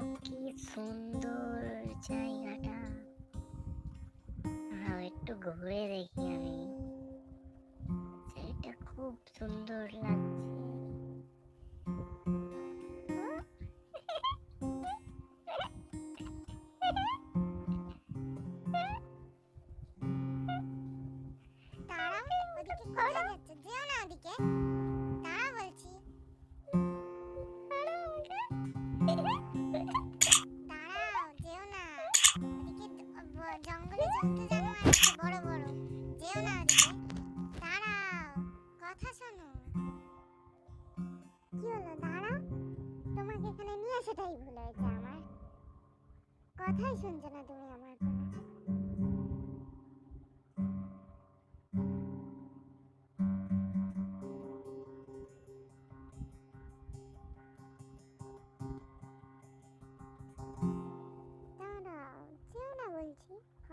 কি সুন্দর জায়গাটা। একটু ঘুরে দেখি আমি। এটা খুব সুন্দর লাগছে দাঁড়াও, কথা শোনো। দাঁড়াও। তোমাকে এখানে নিয়ে আসাটাই ভুল হয়েছে আমার। কথাই শুনছো না তুমি আমার কোনো।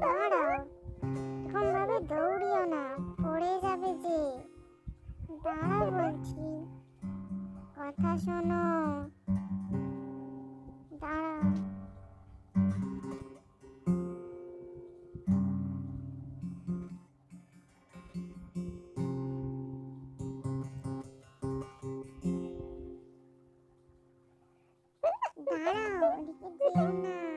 দাঁড়াও না দৌড়ে পড়ে যাবে যে। দাঁড়াও বলছি কথা শোনো। দাঁড়াও। দাঁড়াও ওদিকে যেও দাঁড়াও